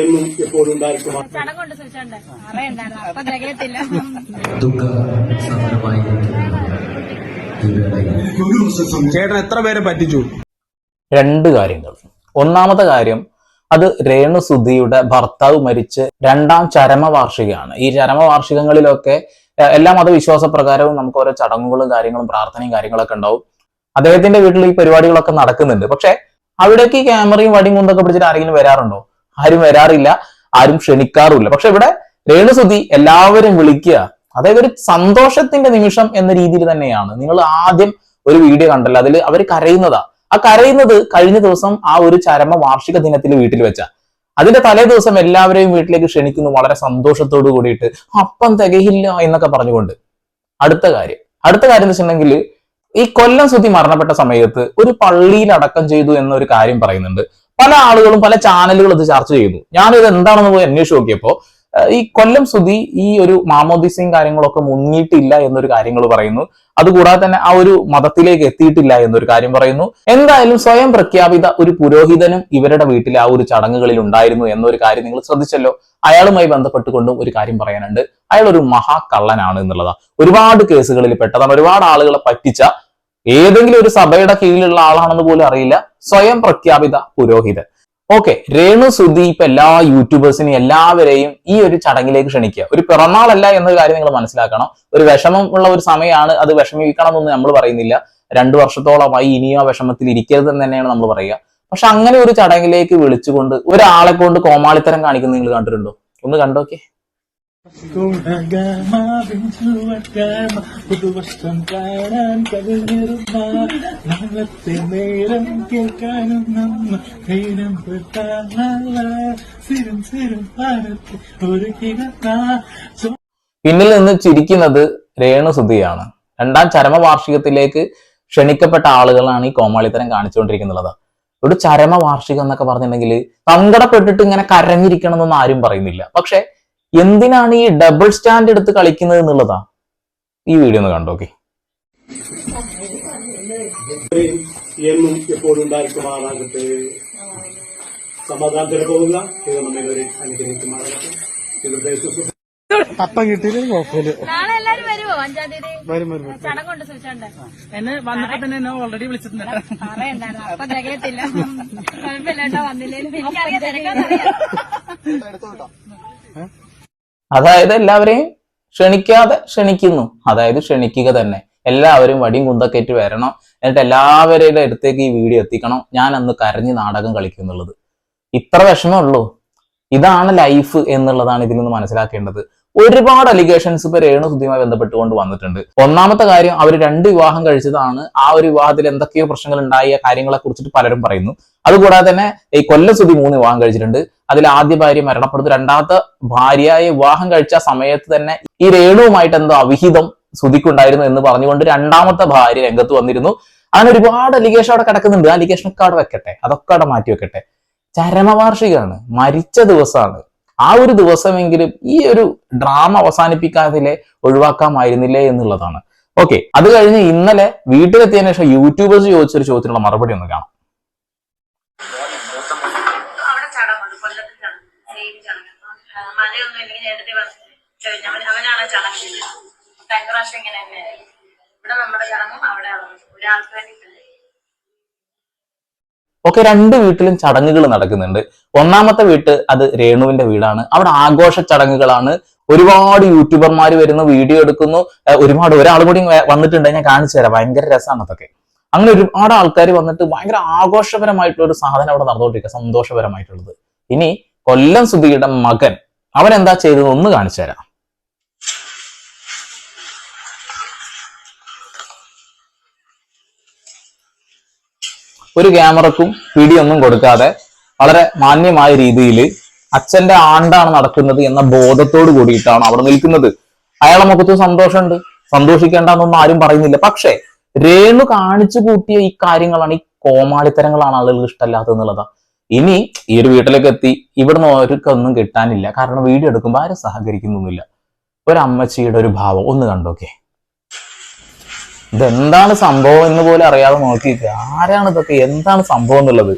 എന്നും എപ്പോഴും ചേട്ടൻ എത്ര പേരെ പറ്റിച്ചു? രണ്ട് കാര്യങ്ങൾ. ഒന്നാമത്തെ കാര്യം അത് രേണുസുധിയുടെ ഭർത്താവ് മരിച്ച് രണ്ടാം ചരമവാർഷികമാണ് ഈ ചരമവാർഷികങ്ങളിലൊക്കെ എല്ലാ മതവിശ്വാസ പ്രകാരവും നമുക്ക് ഓരോ ചടങ്ങുകളും കാര്യങ്ങളും പ്രാർത്ഥനയും കാര്യങ്ങളൊക്കെ ഉണ്ടാവും. അദ്ദേഹത്തിന്റെ വീട്ടിൽ ഈ പരിപാടികളൊക്കെ നടക്കുന്നുണ്ട്. പക്ഷെ അവിടേക്ക് ക്യാമറയും വടിയും കൊണ്ടൊക്കെ പിടിച്ചിട്ട് ആരെങ്കിലും വരാറുണ്ടോ? ആരും വരാറില്ല. ആരും ക്ഷണിക്കാറുമില്ല. പക്ഷെ ഇവിടെ രേണുസുധി എല്ലാവരും വിളിക്കുക അതായത് ഒരു സന്തോഷത്തിന്റെ നിമിഷം എന്ന രീതിയിൽ തന്നെയാണ്. നിങ്ങൾ ആദ്യം ഒരു വീഡിയോ കണ്ടല്ലോ അതിൽ അവർ കരയുന്നതാ. ആ കരയുന്നത് കഴിഞ്ഞ ദിവസം ആ ഒരു ചരമ വാർഷിക ദിനത്തിൽ വീട്ടിൽ വെച്ച. അതിന്റെ തലേ ദിവസം എല്ലാവരെയും വീട്ടിലേക്ക് ക്ഷണിക്കുന്നു വളരെ സന്തോഷത്തോടു കൂടിയിട്ട്. അപ്പം തികയില്ല എന്നൊക്കെ പറഞ്ഞുകൊണ്ട്. അടുത്ത കാര്യം. അടുത്ത കാര്യം എന്ന് വെച്ചിട്ടുണ്ടെങ്കിൽ ഈ കൊല്ലം സുധി മരണപ്പെട്ട സമയത്ത് ഒരു പള്ളിയിൽ അടക്കം ചെയ്തു എന്നൊരു കാര്യം പറയുന്നുണ്ട്. പല ആളുകളും പല ചാനലുകളും ഇത് ചർച്ച ചെയ്തു. ഞാനിത് എന്താണെന്ന് പോയി അന്വേഷിച്ച് നോക്കിയപ്പോ ഈ കൊല്ലം സുധി ഈ ഒരു മാമോദിസയും കാര്യങ്ങളൊക്കെ മുങ്ങിയിട്ടില്ല എന്നൊരു കാര്യങ്ങൾ പറയുന്നു. അതുകൂടാതെ തന്നെ ആ ഒരു മതത്തിലേക്ക് എത്തിയിട്ടില്ല എന്നൊരു കാര്യം പറയുന്നു. എന്തായാലും സ്വയം പ്രഖ്യാപിത ഒരു പുരോഹിതനും ഇവരുടെ വീട്ടിലെ ആ ഒരു ചടങ്ങുകളിൽ ഉണ്ടായിരുന്നു എന്നൊരു കാര്യം നിങ്ങൾ ശ്രദ്ധിച്ചല്ലോ. അയാളുമായി ബന്ധപ്പെട്ടുകൊണ്ടും ഒരു കാര്യം പറയാനുണ്ട്. അയാൾ ഒരു മഹാകള്ളനാണ് എന്നുള്ളതാണ് ഒരുപാട് കേസുകളിൽ പെട്ടതാണ്. ഒരുപാട് ആളുകളെ പറ്റിച്ച ഏതെങ്കിലും ഒരു സഭയുടെ കീഴിലുള്ള ആളാണെന്ന് പോലും അറിയില്ല. സ്വയം പ്രഖ്യാപിത പുരോഹിതൻ. ഓക്കെ രേണു ഇപ്പൊ എല്ലാ യൂട്യൂബേഴ്സിനെയും എല്ലാവരെയും ഈ ഒരു ചടങ്ങിലേക്ക് ക്ഷണിക്കുക. ഒരു പിറന്നാളല്ല എന്നൊരു കാര്യം നിങ്ങൾ മനസ്സിലാക്കണം. ഒരു വിഷമം ഉള്ള ഒരു സമയമാണ് അത് വിഷമിക്കണം എന്നൊന്നും നമ്മൾ പറയുന്നില്ല. രണ്ടു വർഷത്തോളമായി ഇനിയും ആ വിഷമത്തിൽ ഇരിക്കരുത് എന്ന് തന്നെയാണ് നമ്മൾ പറയുക. പക്ഷെ അങ്ങനെ ഒരു ചടങ്ങിലേക്ക് വിളിച്ചുകൊണ്ട് ഒരാളെ കൊണ്ട് കോമാളിത്തരം കാണിക്കുന്നത് നിങ്ങൾ കണ്ടിട്ടുണ്ടോ? ഒന്ന് കണ്ടോക്കെ. പുതുവർഷം കാണാൻ കവിഞ്ഞിരുന്ന നാളത്തെ നേരം കേൾക്കാനും നമ്മ നേരം സിരം സിരും ഭാരത്ത് ഒരു പിന്നിൽ നിന്ന് ചിരിക്കുന്നത് രേണു സുധിയാണ്. രണ്ടാം ചരമവാർഷികത്തിലേക്ക് ക്ഷണിക്കപ്പെട്ട ആളുകളാണ് ഈ കോമാളിത്തരം കാണിച്ചുകൊണ്ടിരിക്കുന്നത്. ഒരു ചരമവാർഷികം എന്നൊക്കെ പറഞ്ഞിട്ടുണ്ടെങ്കിൽ സങ്കടപ്പെട്ടിട്ട് ഇങ്ങനെ കരഞ്ഞിരിക്കണം എന്നൊന്നും ആരും പറയുന്നില്ല. പക്ഷെ എന്തിനാണ് ഈ ഡബിൾ സ്റ്റാൻഡ് എടുത്ത് കളിക്കുന്നത് എന്നുള്ളതാ. ഈ വീഡിയോ ഒന്ന് കണ്ടോക്കെ. എന്നും എപ്പോഴും ഉണ്ടായിരിക്കുമാറാകട്ടെ സമാധാനത്തിന് ഇത് അനുഗ്രഹിക്കുമാറാകട്ടെ. അപ്പം കിട്ടിയില്ല? കുഴപ്പമില്ല. വരും വരും എന്നെ വന്നപ്പോ തന്നെ എന്നെ ഓൾറെഡി വിളിച്ചിട്ടുണ്ട്. അറിയണ്ടായിരുന്നു അതായത് എല്ലാവരെയും ക്ഷണിക്കാതെ ക്ഷണിക്കുന്നു. അതായത് ക്ഷണിക്കുക തന്നെ. എല്ലാവരും വടിയും കുന്തക്കേറ്റ് വരണം. എന്നിട്ട് എല്ലാവരുടെ അടുത്തേക്ക് ഈ വീഡിയോ എത്തിക്കണം. ഞാൻ അന്ന് കരഞ്ഞ് നാടകം കളിക്കും എന്നുള്ളത്. ഇത്ര വിഷമമുള്ളൂ ഇതാണ് ലൈഫ് എന്നുള്ളതാണ് ഇതിൽ നിന്ന് മനസ്സിലാക്കേണ്ടത്. ഒരുപാട് അലിഗേഷൻസ് ഇപ്പൊ രേണു സുധിയുമായി ബന്ധപ്പെട്ടുകൊണ്ട് വന്നിട്ടുണ്ട്. ഒന്നാമത്തെ കാര്യം അവർ രണ്ട് വിവാഹം കഴിച്ചതാണ്. ആ ഒരു വിവാഹത്തിൽ എന്തൊക്കെയോ പ്രശ്നങ്ങൾ ഉണ്ടായ കാര്യങ്ങളെ കുറിച്ചിട്ട് പലരും പറയുന്നു. അതുകൂടാതെ തന്നെ ഈ കൊല്ലം മൂന്ന് വിവാഹം കഴിച്ചിട്ടുണ്ട്. അതിൽ ആദ്യ ഭാര്യ മരണപ്പെടുന്നു. രണ്ടാമത്തെ ഭാര്യയെ വിവാഹം കഴിച്ച സമയത്ത് തന്നെ ഈ രേണുവുമായിട്ട് എന്തോ അവിഹിതം സുധിക്കുണ്ടായിരുന്നു എന്ന് പറഞ്ഞുകൊണ്ട് രണ്ടാമത്തെ ഭാര്യ രംഗത്ത് വന്നിരുന്നു. അങ്ങനെ ഒരുപാട് അലിഗേഷൻ അവിടെ കിടക്കുന്നുണ്ട്. ആ അലിഗേഷൻ ഒക്കെ അവിടെ വെക്കട്ടെ. അതൊക്കെ അവിടെ മാറ്റി വെക്കട്ടെ. ചരമവാർഷികമാണ്. മരിച്ച ദിവസമാണ്. ആ ഒരു ദിവസമെങ്കിലും ഈ ഒരു ഡ്രാമ അവസാനിപ്പിക്കാതിലെ ഒഴിവാക്കാമായിരുന്നില്ലേ എന്നുള്ളതാണ്. ഓക്കെ. അത് കഴിഞ്ഞ് ഇന്നലെ വീട്ടിലെത്തിയതിനു ശേഷം യൂട്യൂബേഴ്സ് ചോദിച്ചൊരു ചോദ്യത്തിനുള്ള മറുപടി ഒന്ന് കാണാം. പ്രാവശ്യം ഇങ്ങനെ തന്നെയായിരുന്നു ഇവിടെ നമ്മുടെ ചടങ്ങും അവിടെ ഒരാൾക്ക് വേണ്ടിയിട്ടില്ല? ഒക്കെ രണ്ട് വീട്ടിലും ചടങ്ങുകൾ നടക്കുന്നുണ്ട്. ഒന്നാമത്തെ വീട്ട് അത് രേണുവിന്റെ വീടാണ്. അവിടെ ആഘോഷ ചടങ്ങുകളാണ്. ഒരുപാട് യൂട്യൂബർമാർ വരുന്നു വീഡിയോ എടുക്കുന്നു. ഒരുപാട് ഒരാൾ കൂടി വന്നിട്ടുണ്ട് ഞാൻ കാണിച്ചു തരാം. ഭയങ്കര രസമാണ് അതൊക്കെ. അങ്ങനെ ഒരുപാട് ആൾക്കാർ വന്നിട്ട് ഭയങ്കര ആഘോഷപരമായിട്ടുള്ള ഒരു സാധനം അവിടെ നടന്നുകൊണ്ടിരിക്കുക. സന്തോഷപരമായിട്ടുള്ളത്. ഇനി കൊല്ലം സുധിയുടെ മകൻ. അവൻ എന്താ ചെയ്തതെന്ന് ഒന്ന് കാണിച്ചു തരാം. ഒരു ക്യാമറക്കും പിടിയൊന്നും കൊടുക്കാതെ വളരെ മാന്യമായ രീതിയിൽ അച്ഛന്റെ ആണ്ടാണ് നടക്കുന്നത് എന്ന ബോധത്തോട് കൂടിയിട്ടാണ് അവിടെ നിൽക്കുന്നത്. അയാളെ മുഖത്ത് സന്തോഷമുണ്ട്. സന്തോഷിക്കേണ്ടെന്നൊന്നും ആരും പറയുന്നില്ല. പക്ഷേ രേണു കാണിച്ചു കൂട്ടിയ ഈ കാര്യങ്ങളാണ് ഈ കോമാളിത്തരങ്ങളാണ് ആളുകൾക്ക് ഇഷ്ടമല്ലാത്തത് എന്നുള്ളതാ. ഇനി ഈ ഒരു വീട്ടിലേക്ക് എത്തി ഇവിടുന്ന് ഓർക്കൊന്നും കിട്ടാനില്ല. കാരണം വീഡിയോ എടുക്കുമ്പോൾ ആരും സഹകരിക്കുന്നൊന്നുമില്ല ഒരു അമ്മച്ചിയുടെ ഒരു ഭാവം. ഒന്ന് കണ്ടോക്കെ? ഇതെന്താണ് സംഭവം എന്ന് പോലും അറിയാതെ നോക്കിയിട്ട് ആരാണ് ഇതൊക്കെ? എന്താണ് സംഭവം എന്നുള്ളത്?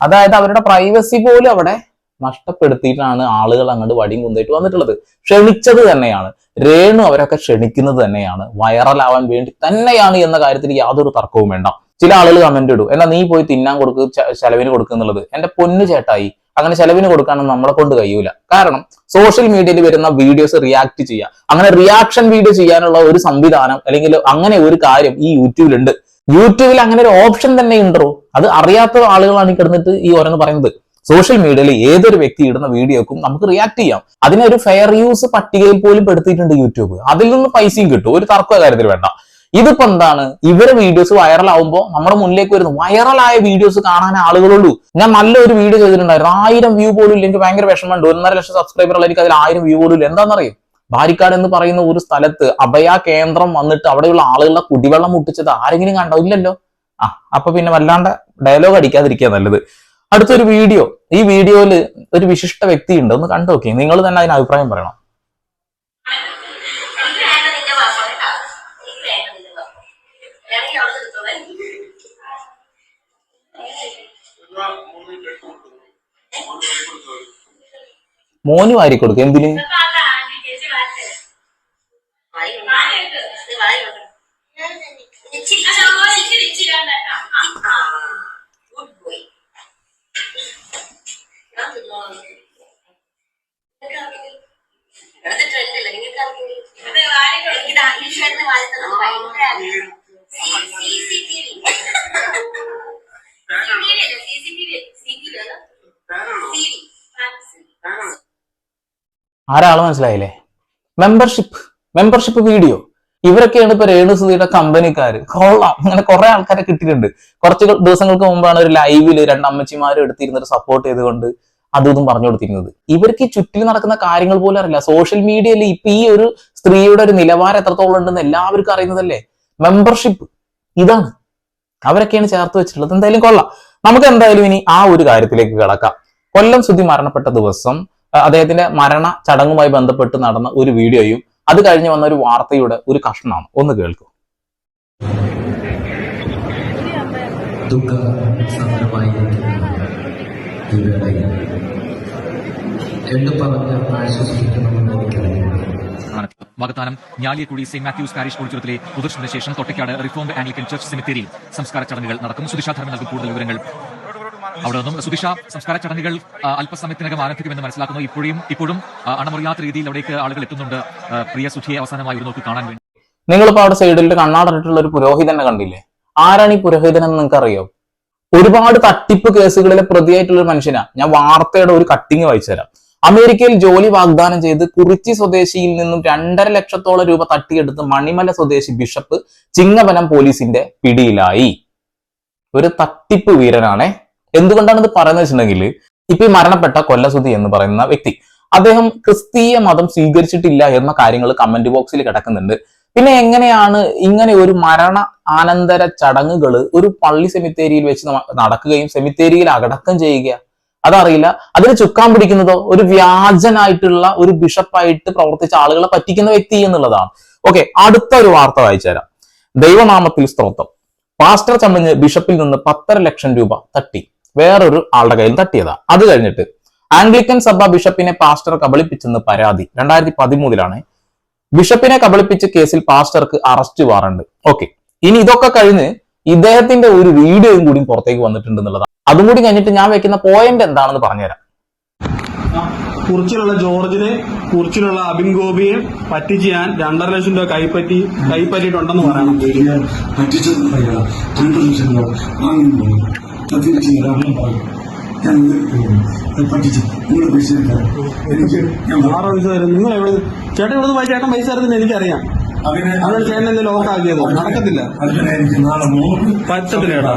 അതായത് അവരുടെ പ്രൈവസി പോലും അവിടെ നഷ്ടപ്പെടുത്തിയിട്ടാണ് ആളുകൾ അങ്ങോട്ട് വടിയും കുന്തായിട്ട് വന്നിട്ടുള്ളത്. ക്ഷണിച്ചത് തന്നെയാണ്. രേണു അവരൊക്കെ ക്ഷണിക്കുന്നത് തന്നെയാണ്. വൈറലാവാൻ വേണ്ടി തന്നെയാണ് എന്ന കാര്യത്തിൽ യാതൊരു തർക്കവും വേണ്ട. ചില ആളുകൾ കമന്റ് ഇടും. എന്നാ നീ പോയി തിന്നാൻ കൊടുക്ക് ച- ചെലവിന് കൊടുക്കുന്നുള്ളത് എന്റെ പൊന്നു ചേട്ടായി അങ്ങനെ ചെലവിന് കൊടുക്കാനൊന്നും നമ്മളെ കൊണ്ട് കഴിയൂല. കാരണം സോഷ്യൽ മീഡിയയിൽ വരുന്ന വീഡിയോസ് റിയാക്ട് ചെയ്യുക അങ്ങനെ റിയാക്ഷൻ വീഡിയോ ചെയ്യാനുള്ള ഒരു സംവിധാനം അല്ലെങ്കിൽ അങ്ങനെ ഒരു കാര്യം ഈ യൂട്യൂബിലുണ്ട് യൂട്യൂബിൽ അങ്ങനെ ഒരു ഓപ്ഷൻ തന്നെ ഉണ്ടോ? അത് അറിയാത്ത ആളുകളാണ് കിടന്നിട്ട് ഈ ഓരോന്ന് പറയുന്നത്. സോഷ്യൽ മീഡിയയിൽ ഏതൊരു വ്യക്തി ഇടുന്ന വീഡിയോക്കും നമുക്ക് റിയാക്ട് ചെയ്യാം. അതിനെ ഒരു ഫെയർ യൂസ് പട്ടികയിൽ പോലും പെടുത്തിയിട്ടുണ്ട് യൂട്യൂബ്. അതിൽ നിന്ന് പൈസയും കിട്ടും. ഒരു തർക്ക കാര്യത്തിൽ വേണ്ട. ഇതിപ്പോ എന്താണ്? ഇവരെ വീഡിയോസ് വൈറൽ ആവുമ്പോൾ നമ്മുടെ മുന്നിലേക്ക് വരുന്നു. വൈറലായ വീഡിയോസ് കാണാൻ ആളുകളുള്ളൂ. ഞാൻ നല്ലൊരു വീഡിയോ ചെയ്തിട്ടുണ്ടായിരുന്നു. ആയിരം വ്യൂ പോലും ഇല്ല എനിക്ക് ഭയങ്കര വിഷമമുണ്ട്. ഒന്നര ലക്ഷം സബ്സ്ക്രൈബർ എനിക്ക് അതിൽ ആയിരം വ്യൂ പോലും ഇല്ല. എന്താണെന്നറിയും? ബാരിക്കാട് എന്ന് പറയുന്ന ഒരു സ്ഥലത്ത് അഭയ കേന്ദ്രം വന്നിട്ട് അവിടെയുള്ള ആളുകളുടെ കുടിവെള്ളം മുട്ടിച്ചത് ആരെങ്കിലും കണ്ടോ? ഇല്ലല്ലോ. ആ അപ്പൊ പിന്നെ വല്ലാണ്ട് ഡയലോഗ് അടിക്കാതിരിക്കുക നല്ലത്. അടുത്തൊരു വീഡിയോ. ഈ വീഡിയോയിൽ ഒരു വിശിഷ്ട വ്യക്തി ഉണ്ട്. ഒന്ന് കണ്ടു നോക്കി. നിങ്ങൾ തന്നെ അതിന് അഭിപ്രായം പറയണം. എനിക്ക് വേണ്ട വളർത്തണം ഭയങ്കര സി സി ആരാൾ മനസ്സിലായില്ലേ? മെമ്പർഷിപ്പ് മെമ്പർഷിപ്പ് വീഡിയോ ഇവരൊക്കെയാണ് ഇപ്പൊ രേണുസുധിയുടെ കമ്പനിക്കാര് കൊള്ളാം. അങ്ങനെ കുറെ ആൾക്കാരെ കിട്ടിയിട്ടുണ്ട്. കുറച്ച് ദിവസങ്ങൾക്ക് മുമ്പാണ് ഒരു ലൈവിൽ രണ്ട് അമ്മച്ചിമാരും എടുത്തിരുന്നിട്ട് സപ്പോർട്ട് ചെയ്തുകൊണ്ട് അതും ഇതും പറഞ്ഞു കൊടുത്തിരുന്നത്. ഇവർക്ക് ഈ ചുറ്റിൽ നടക്കുന്ന കാര്യങ്ങൾ പോലും അറിയില്ല. സോഷ്യൽ മീഡിയയിൽ ഇപ്പൊ ഈ ഒരു സ്ത്രീയുടെ ഒരു നിലവാരം എത്രത്തോളം ഉണ്ടെന്ന് എല്ലാവർക്കും അറിയുന്നതല്ലേ? മെമ്പർഷിപ്പ് ഇതാണ്. അവരൊക്കെയാണ് ചേർത്ത് വെച്ചിട്ടുള്ളത്. എന്തായാലും കൊള്ളാം. നമുക്ക് എന്തായാലും ഇനി ആ ഒരു കാര്യത്തിലേക്ക് കിടക്കാം. കൊല്ലം സുധി മരണപ്പെട്ട ദിവസം അദ്ദേഹത്തിന്റെ മരണ ചടങ്ങുമായി ബന്ധപ്പെട്ട് നടന്ന ഒരു വീഡിയോയും അത് കഴിഞ്ഞ് വന്ന ഒരു വാർത്തയുടെ ഒരു കഷ്ണമാണ്. ഒന്ന് കേൾക്കൂ. ദുഃഖ സമരമായി പറഞ്ഞ് ആശ്വസിപ്പിക്കണമെന്ന് വാഗ്ദാനം. ഞാലിയക്കുടി സെന്റ് മാത്യൂസ് പാരിഷ് ഓഡിറ്റോറിയത്തിലെ പൊതുദർശനത്തിന് ശേഷം തൊട്ടക്കാട് റിഫോംഡ് ആംഗ്ലിക്കൻ ചർച്ച് സെമിത്തേരിയിൽ സംസ്കാര ചടങ്ങുകൾ നടക്കും സുധിഷാധർമ്മ നൽകും കൂടുതൽ വിവരങ്ങൾ. അവിടെ നിന്നും സുധിഷ സംസ്കാര ചടങ്ങുകൾ അല്പസമയത്തിനകം ആരംഭിക്കുമെന്ന് മനസ്സിലാക്കുന്നു. ഇപ്പോഴും ഇപ്പോഴും അണമറിയാത്ത രീതിയിൽ അവിടേക്ക് ആളുകൾ എത്തുന്നുണ്ട്. പ്രിയ സുധിയെ അവസാനമായി ഒരു നോക്ക് കാണാൻ വേണ്ടി. നിങ്ങളിപ്പോ അവിടെ സൈഡിൽ കണ്ണാടിട്ടുള്ള ഒരു പുരോഹിതനെ കണ്ടില്ലേ? ആരാണ് ഈ പുരോഹിതൻ എന്ന് നിങ്ങൾക്ക് അറിയോ ഒരുപാട് തട്ടിപ്പ് കേസുകളിലെ പ്രതിയായിട്ടുള്ള ഒരു മനുഷ്യനാ. ഞാൻ വാർത്തയുടെ ഒരു കട്ടിങ് വായിച്ചു തരാം. അമേരിക്കയിൽ ജോലി വാഗ്ദാനം ചെയ്ത് കുറിച്ചി സ്വദേശിയിൽ നിന്നും രണ്ടര ലക്ഷത്തോളം രൂപ തട്ടിയെടുത്ത് മണിമല സ്വദേശി ബിഷപ്പ് ചിങ്ങവനം പോലീസിന്റെ പിടിയിലായി. ഒരു തട്ടിപ്പ് വീരനാണേ. എന്തുകൊണ്ടാണ് ഇത് പറയുന്നത് വെച്ചിട്ടുണ്ടെങ്കിൽ ഇപ്പൊ ഈ മരണപ്പെട്ട കൊല്ലസുതി എന്ന് പറയുന്ന വ്യക്തി അദ്ദേഹം ക്രിസ്തീയ മതം സ്വീകരിച്ചിട്ടില്ല എന്ന കാര്യങ്ങൾ കമന്റ് ബോക്സിൽ കിടക്കുന്നുണ്ട്. പിന്നെ എങ്ങനെയാണ് ഇങ്ങനെ ഒരു മരണ ആനന്തര ചടങ്ങുകൾ ഒരു പള്ളി സെമിത്തേരിയിൽ വെച്ച് നടക്കുകയും സെമിത്തേരിയിൽ അടക്കം ചെയ്യുക? അതറിയില്ല. അതിന് ചുക്കാൻ പിടിക്കുന്നതോ ഒരു വ്യാജനായിട്ടുള്ള ഒരു ബിഷപ്പായിട്ട് പ്രവർത്തിച്ച ആളുകളെ പറ്റിക്കുന്ന വ്യക്തി എന്നുള്ളതാണ്. ഓക്കെ അടുത്ത ഒരു വാർത്ത വായിച്ചു തരാം. ദൈവനാമത്തിൽ സ്തോത്രം. പാസ്റ്റർ ചമ്മഞ്ഞ് ബിഷപ്പിൽ നിന്ന് പത്തര ലക്ഷം രൂപ തട്ടി. വേറൊരു ആളുടെ കയ്യിൽ തട്ടിയതാ. അത് കഴിഞ്ഞിട്ട് ആംഗ്ലിക്കൻ സഭ ബിഷപ്പിനെ പാസ്റ്റർ കബളിപ്പിച്ചെന്ന് പരാതി രണ്ടായിരത്തി പതിമൂന്നിലാണ് ബിഷപ്പിനെ കബളിപ്പിച്ച കേസിൽ പാസ്റ്റർക്ക് അറസ്റ്റ് വാറണ്ട് ഓക്കെ ഇനി ഇതൊക്കെ കഴിഞ്ഞ് ഇദ്ദേഹത്തിന്റെ ഒരു വീഡിയോയും കൂടി പുറത്തേക്ക് വന്നിട്ടുണ്ട് എന്നുള്ളതാണ് അതും കൂടി കഴിഞ്ഞിട്ട് ഞാൻ വെക്കുന്ന പോയിന്റ് എന്താണെന്ന് പറഞ്ഞുതരാം കുറിച്ചിലുള്ള ജോർജിനെ കുറിച്ചിലുള്ള അബിൻ ഗോപിയെ പറ്റിച്ച് ഞാൻ രണ്ടര ലക്ഷം രൂപ കൈപ്പറ്റി കൈപ്പറ്റിയിട്ടുണ്ടെന്ന് പറയണം നിങ്ങൾ എവിടെ ചേട്ടൻ ഇവിടെ പോയി ചേട്ടൻ പൈസ തരുന്നത് എനിക്കറിയാം അതിനെ അതുകൊണ്ട് ചേട്ടൻ എന്നെ ലോക്കാക്കിയത് നടക്കത്തില്ല. അതിനെ എനിക്ക് നാളെ മൂന്ന് പറ്റത്തില്ല ചേട്ടാ.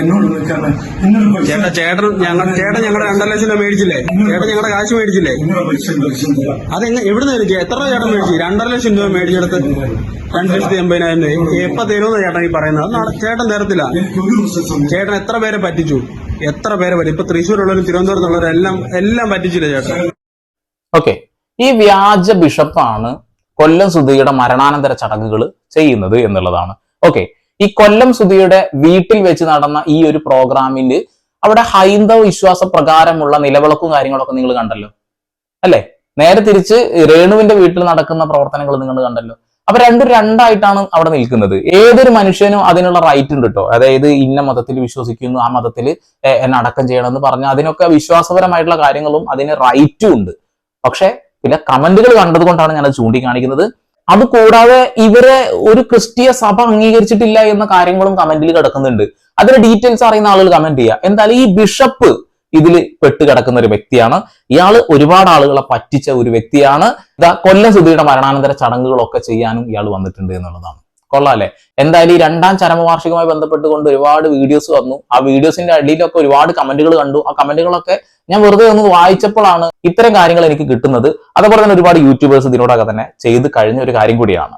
എന്നോട് നിൽക്കാതെ എന്നോട് പൈസ ചേട്ടാ ചേട്ടൻ ഞങ്ങൾ ചേട്ടൻ ഞങ്ങളുടെ രണ്ടര ലക്ഷം രൂപ മേടിച്ചില്ലേ ചേട്ടൻ ഞങ്ങളുടെ കാശ് മേടിച്ചില്ലേ? നിങ്ങളുടെ പൈസ ലക്ഷം തരാം അതെങ്ങനെ എവിടുന്ന് മേടിച്ചു? എത്ര രൂപ ചേട്ടൻ മേടിച്ചു? രണ്ടര ലക്ഷം രൂപ മേടിച്ചെടുത്ത് രണ്ട് ലക്ഷത്തി എൺപതിനായിരം രൂപ എപ്പ തരുമെന്ന് ചേട്ടൻ ഈ പറയുന്നത്? അത് ചേട്ടൻ തരത്തില്ല. ചേട്ടൻ എത്ര പേരെ പറ്റിച്ചു? എത്ര പേരെ പറ്റി ഇപ്പൊ തൃശ്ശൂരുള്ളവരും തിരുവനന്തപുരത്തുള്ളവരും എല്ലാം എല്ലാം പറ്റിച്ചില്ല ചേട്ടൻ? ഓക്കെ. ഈ വ്യാജ ബിഷപ്പാണ് കൊല്ലം സുധിയുടെ മരണാനന്തര ചടങ്ങുകൾ ചെയ്യുന്നത് എന്നുള്ളതാണ്. ഓക്കെ ഈ കൊല്ലം സുധിയുടെ വീട്ടിൽ വെച്ച് നടന്ന ഈ ഒരു പ്രോഗ്രാമിൽ അവിടെ ഹൈന്ദവ വിശ്വാസ പ്രകാരമുള്ള നിലവിളക്കും കാര്യങ്ങളൊക്കെ നിങ്ങൾ കണ്ടല്ലോ? അല്ലേ? നേരെ തിരിച്ച് രേണുവിന്റെ വീട്ടിൽ നടക്കുന്ന പ്രവർത്തനങ്ങൾ നിങ്ങൾ കണ്ടല്ലോ? അപ്പൊ രണ്ടും രണ്ടായിട്ടാണ് അവിടെ നിൽക്കുന്നത്. ഏതൊരു മനുഷ്യനും അതിനുള്ള റൈറ്റ് ഉണ്ട് കേട്ടോ അതായത് ഇന്ന മതത്തിൽ വിശ്വസിക്കുന്നു ആ മതത്തിൽ എന്നെ അടക്കം ചെയ്യണമെന്ന് പറഞ്ഞാൽ അതിനൊക്കെ വിശ്വാസപരമായിട്ടുള്ള കാര്യങ്ങളും അതിന് റൈറ്റും ഉണ്ട്. പക്ഷെ ചില കമന്റുകൾ കണ്ടതുകൊണ്ടാണ് ഞാൻ അത് ചൂണ്ടിക്കാണിക്കുന്നത്. അത് കൂടാതെ ഇവരെ ഒരു ക്രിസ്തീയ സഭ അംഗീകരിച്ചിട്ടില്ല എന്ന കാര്യങ്ങളും കമന്റിൽ കിടക്കുന്നുണ്ട്. അതിന്റെ ഡീറ്റെയിൽസ് അറിയുന്ന ആളുകൾ കമന്റ് ചെയ്യുക. എന്തായാലും ഈ ബിഷപ്പ് ഇതിൽ പെട്ട് കിടക്കുന്ന ഒരു വ്യക്തിയാണ്. ഇയാൾ ഒരുപാട് ആളുകളെ പറ്റിച്ച ഒരു വ്യക്തിയാണ്. ഇതാ കൊല്ലം സുധിയുടെ മരണാനന്തര ചടങ്ങുകളൊക്കെ ചെയ്യാനും ഇയാൾ വന്നിട്ടുണ്ട് എന്നുള്ളതാണ്. കൊള്ളാല്ലേ എന്തായാലും ഈ രണ്ടാം ചരമവാർഷികമായി ബന്ധപ്പെട്ടുകൊണ്ട് ഒരുപാട് വീഡിയോസ് വന്നു. ആ വീഡിയോസിന്റെ അടിയിലൊക്കെ ഒരുപാട് കമന്റുകൾ കണ്ടു. ആ കമന്റുകളൊക്കെ ഞാൻ വെറുതെ ഒന്ന് വായിച്ചപ്പോഴാണ് ഇത്തരം കാര്യങ്ങൾ എനിക്ക് കിട്ടുന്നത്. അതുപോലെ തന്നെ ഒരുപാട് യൂട്യൂബേഴ്സ് ഇതിനോടൊക്കെ തന്നെ ചെയ്ത് കഴിഞ്ഞ ഒരു കാര്യം കൂടിയാണ്.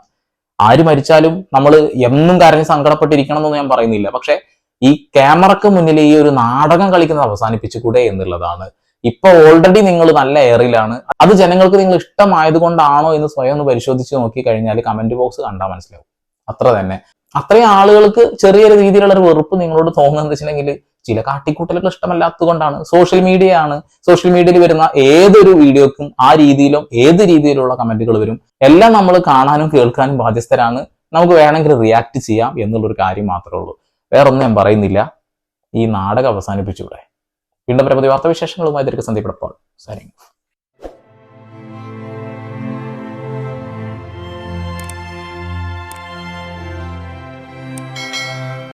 ആര് മരിച്ചാലും നമ്മൾ എന്നും കരഞ്ഞ് സങ്കടപ്പെട്ടിരിക്കണം എന്നൊന്നും ഞാൻ പറയുന്നില്ല. പക്ഷെ ഈ ക്യാമറക്ക് മുന്നിൽ ഈ ഒരു നാടകം കളിക്കുന്നത് അവസാനിപ്പിച്ചുകൂടെ എന്നുള്ളതാണ്. ഇപ്പൊ ഓൾറെഡി നിങ്ങൾ നല്ല എയറിലാണ് അത് ജനങ്ങൾക്ക് നിങ്ങൾ ഇഷ്ടമായത് കൊണ്ടാണോ എന്ന് സ്വയം ഒന്ന് പരിശോധിച്ച് നോക്കി കഴിഞ്ഞാൽ കമന്റ് ബോക്സ് കണ്ടാൽ മനസ്സിലാവും. അത്ര തന്നെ. അത്രയും ആളുകൾക്ക് ചെറിയൊരു രീതിയിലുള്ള ഒരു വെറുപ്പ് നിങ്ങളോട് തോന്നുന്നത് വെച്ചിട്ടുണ്ടെങ്കിൽ ചില കാട്ടിക്കൂട്ടലുകൾ ഇഷ്ടമല്ലാത്തത് കൊണ്ടാണ് സോഷ്യൽ മീഡിയ ആണ് സോഷ്യൽ മീഡിയയിൽ വരുന്ന ഏതൊരു വീഡിയോക്കും ആ രീതിയിലും ഏത് രീതിയിലുള്ള കമന്റുകൾ വരും. എല്ലാം നമ്മൾ കാണാനും കേൾക്കാനും ബാധ്യസ്ഥരാണ്. നമുക്ക് വേണമെങ്കിൽ റിയാക്ട് ചെയ്യാം എന്നുള്ളൊരു കാര്യം മാത്രമേ ഉള്ളൂ. വേറൊന്നും ഞാൻ പറയുന്നില്ല. ഈ നാടകം അവസാനിപ്പിച്ചൂടെ വീണ്ടും പരമതി വാർത്താവിശേഷങ്ങളുമായി ദീർഘ സന്ധിപ്പെടപ്പോൾ സാരി.